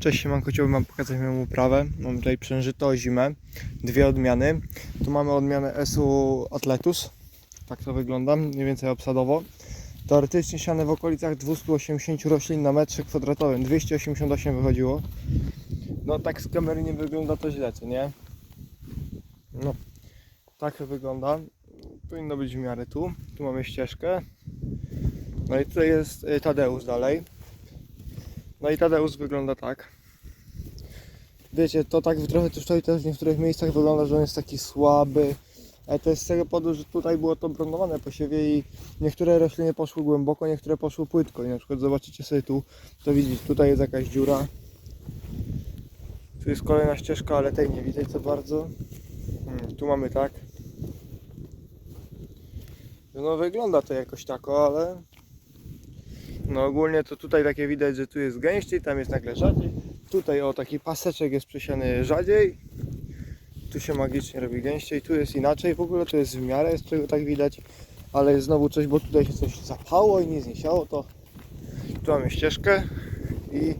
Cześć, siemanko, chciałbym wam pokazać moją uprawę. Mam tutaj przężyto zimę, dwie odmiany. Tu mamy odmianę SU Atletus, tak to wygląda, mniej więcej obsadowo. Teoretycznie siane w okolicach 280 roślin na metrze kwadratowym, 288 wychodziło. No tak z kamery nie wygląda to źle, co nie? No, tak wygląda. Powinno być w miarę tu. Tu mamy ścieżkę. No i tutaj jest y, Tadeusz dalej. No i Tadeusz wygląda tak. Wiecie, to tak trochę też tutaj też w niektórych miejscach wygląda, że on jest taki słaby. Ale to jest z tego powodu, że tutaj było to bronzowane po siewie i niektóre rośliny poszły głęboko, niektóre poszły płytko. I na przykład zobaczycie sobie tu, to widzicie, tutaj jest jakaś dziura. Tu jest kolejna ścieżka, ale tej nie widać za bardzo. Hmm, tu mamy tak. No wygląda to jakoś tako, ale no ogólnie to tutaj takie widać, że tu jest gęściej, tam jest nagle rzadziej. Tutaj o taki paseczek jest przesiany rzadziej. Tu się magicznie robi gęściej, tu jest inaczej. W ogóle to jest w miarę, z czego tak widać. Ale jest znowu coś, bo tutaj się coś zapało i nie zniesiało, to tu mamy ścieżkę i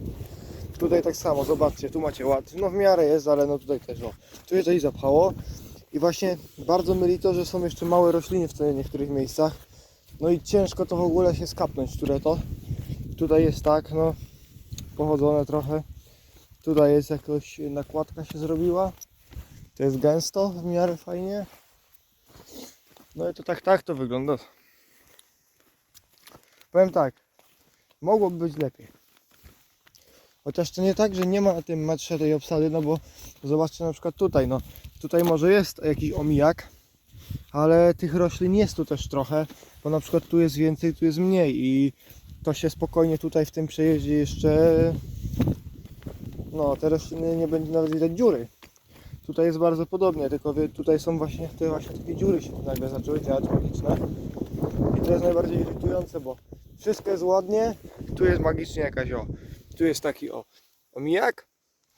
tutaj tak samo, zobaczcie, tu macie ład. No w miarę jest, ale no tutaj też o. Tu się coś zapało. I właśnie bardzo myli to, że są jeszcze małe rośliny w niektórych miejscach. No i ciężko to w ogóle się skapnąć, które to. Tutaj jest tak, no, pochodzone trochę. Tutaj jest jakoś nakładka się zrobiła. To jest gęsto, w miarę fajnie. No i to tak, tak to wygląda. Powiem tak, mogłoby być lepiej. Chociaż to nie tak, że nie ma na tym metrze tej obsady, no bo zobaczcie na przykład tutaj, no tutaj może jest jakiś omijak, ale tych roślin jest tu też trochę, bo na przykład tu jest więcej, tu jest mniej i to się spokojnie tutaj w tym przejeździe jeszcze no te rośliny nie będzie nawet widać dziury. Tutaj jest bardzo podobnie, tylko tutaj są właśnie te właśnie takie dziury się nagle zaczęły działać magiczne. I to jest najbardziej irytujące, bo wszystko jest ładnie, tu jest magicznie jakaś o. Tu jest taki o omijak,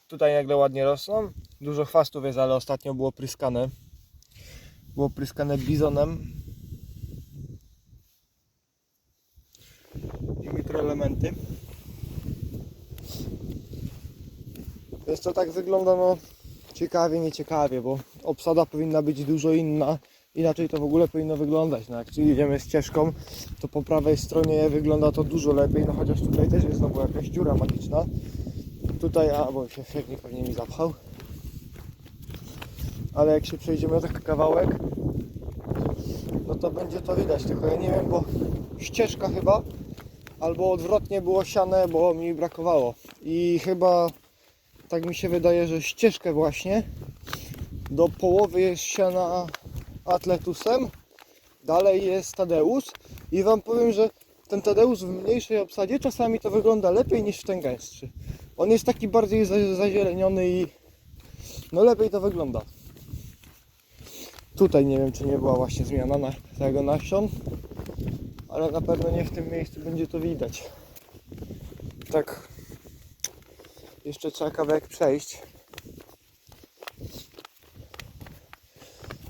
tutaj nagle ładnie rosną. Dużo chwastów jest, ale ostatnio było pryskane. Było pryskane bizonem. I mikroelementy. Więc to tak wygląda no ciekawie, nieciekawie, bo obsada powinna być dużo inna. Inaczej to w ogóle powinno wyglądać. No jak tu idziemy ścieżką, to po prawej stronie wygląda to dużo lepiej, no chociaż tutaj też jest znowu jakaś dziura magiczna. Tutaj, a bo się siewnik pewnie mi zapchał. Ale jak się przejdziemy taki kawałek, no to będzie to widać, tylko ja nie wiem, bo ścieżka chyba, albo odwrotnie było siane, bo mi brakowało. I chyba tak mi się wydaje, że ścieżkę właśnie do połowy jest siana atletusem, dalej jest Tadeusz i wam powiem, że ten Tadeusz w mniejszej obsadzie czasami to wygląda lepiej niż ten gęstszy. On jest taki bardziej za- zazieleniony i no lepiej to wygląda. Tutaj nie wiem, czy nie była właśnie zmiana na tego nasion, ale na pewno nie w tym miejscu będzie to widać. Tak, jeszcze trzeba kawałek przejść.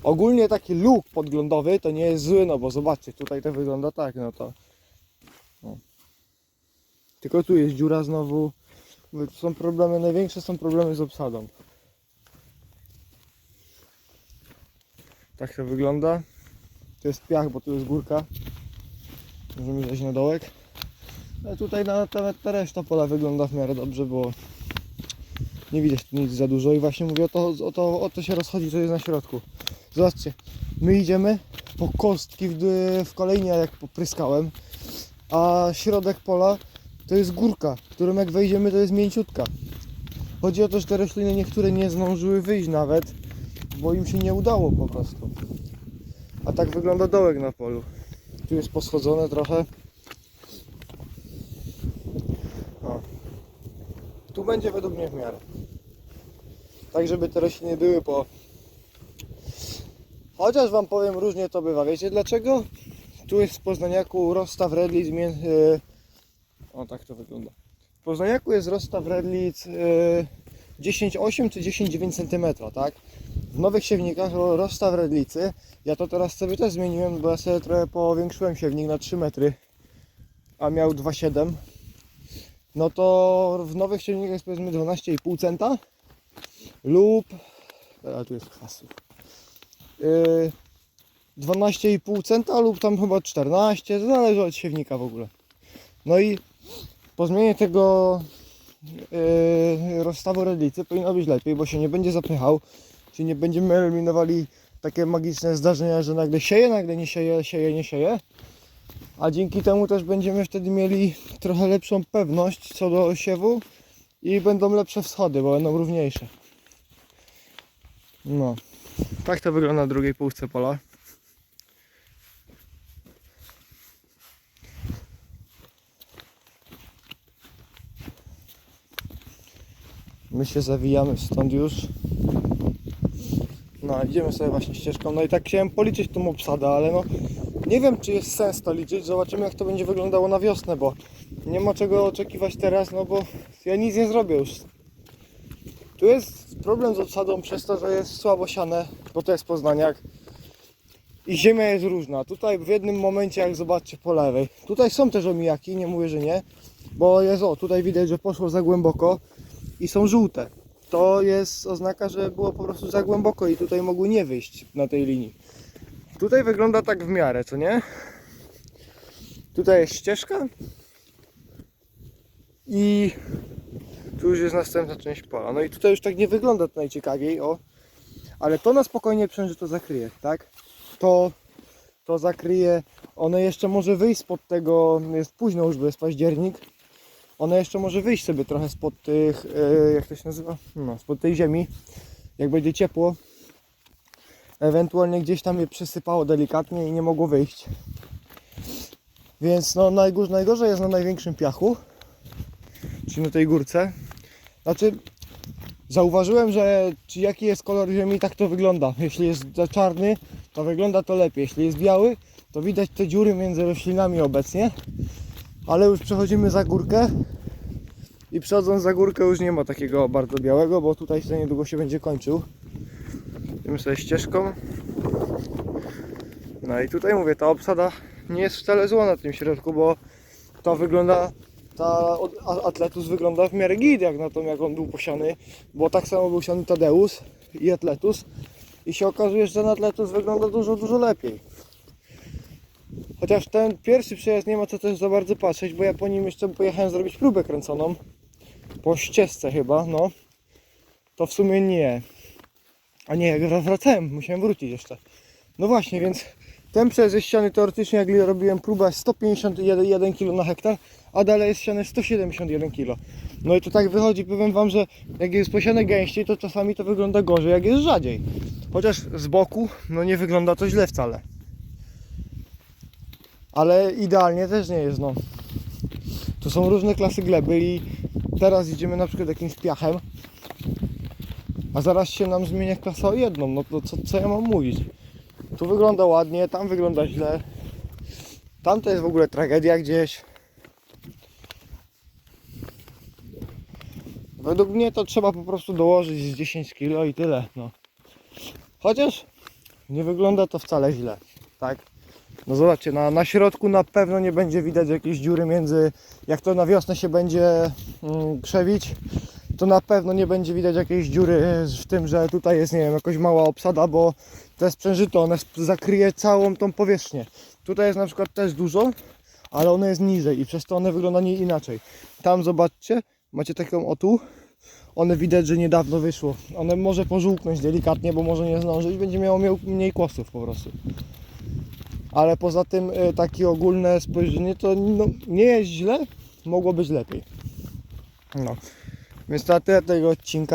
Ogólnie taki luk podglądowy to nie jest zły, no bo zobaczcie, tutaj to wygląda tak, no to. No. Tylko tu jest dziura znowu. Są problemy, największe są problemy z obsadą. Tak to wygląda. To jest piach, bo tu jest górka. Możemy zejść na dołek. Ale tutaj na, nawet ta reszta pola wygląda w miarę dobrze, bo nie widać tu nic za dużo i właśnie mówię o to, o to, o to się rozchodzi, co jest na środku. Zobaczcie, my idziemy po kostki w, w kolejnie jak popryskałem, a środek pola to jest górka, którą jak wejdziemy to jest mięciutka. Chodzi o to, że te rośliny niektóre nie zdążyły wyjść nawet, bo im się nie udało po prostu. A tak wygląda dołek na polu. Tu jest poschodzone trochę. O. Tu będzie według mnie w miarę. Tak, żeby te rośliny były po... Chociaż Wam powiem, różnie to bywa. Wiecie dlaczego? Tu jest w Poznaniaku rozstaw redlic między... O, tak to wygląda. W Poznaniaku jest rozstaw redlic yy, 10,8 czy 10,9 cm, tak? W nowych siewnikach ro- rozstaw redlicy, ja to teraz sobie też zmieniłem, bo ja sobie trochę powiększyłem siewnik na 3 metry, a miał 2,7 no to w nowych silnikach jest powiedzmy 12,5 centa lub a tu jest hasu. Yy, 12,5 centa lub tam chyba 14, to zależy od siewnika w ogóle. No i po zmianie tego yy, rozstawu redlicy powinno być lepiej, bo się nie będzie zapychał, czyli nie będziemy eliminowali takie magiczne zdarzenia, że nagle sieje, nagle nie sieje, sieje, nie sieje. A dzięki temu też będziemy wtedy mieli trochę lepszą pewność co do siewu i będą lepsze wschody, bo będą równiejsze. No, tak to wygląda na drugiej półce pola. My się zawijamy stąd już. No, idziemy sobie właśnie ścieżką. No i tak chciałem policzyć tą obsadę, ale no nie wiem czy jest sens to liczyć. Zobaczymy jak to będzie wyglądało na wiosnę, bo nie ma czego oczekiwać teraz, no bo ja nic nie zrobię już. Tu jest problem z obsadą przez to, że jest słabo siane, bo to jest Poznaniak. I ziemia jest różna. Tutaj w jednym momencie, jak zobaczcie po lewej, tutaj są też omijaki, nie mówię, że nie, bo jest o, tutaj widać, że poszło za głęboko i są żółte. To jest oznaka, że było po prostu za głęboko i tutaj mogły nie wyjść na tej linii. Tutaj wygląda tak w miarę, co nie? Tutaj jest ścieżka i tu już jest następna część pola. No i tutaj już tak nie wygląda to najciekawiej, o. Ale to na spokojnie przęży to zakryje, tak? To, to zakryje. One jeszcze może wyjść spod tego, jest późno już, bo jest październik. One jeszcze może wyjść sobie trochę spod tych, e, jak to się nazywa? No, spod tej ziemi. Jak będzie ciepło. Ewentualnie gdzieś tam je przysypało delikatnie i nie mogło wyjść. Więc no najgór, najgorzej jest na największym piachu. Czyli na tej górce. Znaczy, zauważyłem, że czy jaki jest kolor ziemi, tak to wygląda. Jeśli jest za czarny, to wygląda to lepiej. Jeśli jest biały, to widać te dziury między roślinami obecnie. Ale już przechodzimy za górkę. I przechodząc za górkę już nie ma takiego bardzo białego, bo tutaj za niedługo się będzie kończył. Idziemy sobie ścieżką. No i tutaj mówię, ta obsada nie jest wcale zła na tym środku, bo to wygląda ta Atletus wygląda w miarę git, jak na to jak on był posiany, bo tak samo był siany Tadeusz i Atletus i się okazuje, że ten Atletus wygląda dużo, dużo lepiej. Chociaż ten pierwszy przejazd nie ma co też za bardzo patrzeć, bo ja po nim jeszcze pojechałem zrobić próbę kręconą, po ścieżce chyba, no, to w sumie nie. A nie, jak wra- wracałem, musiałem wrócić jeszcze. No właśnie, więc ten przejazd jest ściany teoretycznie, jak robiłem próbę 151 kg na hektar, a dalej jest siane 171 kg. No i to tak wychodzi, powiem Wam, że jak jest posiane gęściej, to czasami to wygląda gorzej, jak jest rzadziej. Chociaż z boku, no nie wygląda to źle wcale. Ale idealnie też nie jest, no. To są różne klasy gleby i teraz idziemy na przykład jakimś piachem, a zaraz się nam zmienia klasa o jedną, no to co, co ja mam mówić? Tu wygląda ładnie, tam wygląda źle. Tam to jest w ogóle tragedia gdzieś. Według mnie to trzeba po prostu dołożyć z 10 kg i tyle. No. Chociaż nie wygląda to wcale źle, tak? No zobaczcie, na, na środku na pewno nie będzie widać jakiejś dziury między, jak to na wiosnę się będzie mm, krzewić, to na pewno nie będzie widać jakiejś dziury w tym, że tutaj jest, nie wiem, jakoś mała obsada, bo to jest przężyto, one zakryje całą tą powierzchnię. Tutaj jest na przykład też dużo, ale one jest niżej i przez to one wygląda nie inaczej. Tam zobaczcie, macie taką o tu, one widać, że niedawno wyszło. One może pożółknąć delikatnie, bo może nie zdążyć, będzie miało miał mniej kłosów po prostu. Ale poza tym y, takie ogólne spojrzenie to no, nie jest źle, mogło być lepiej. No. Więc na tyle tego odcinka.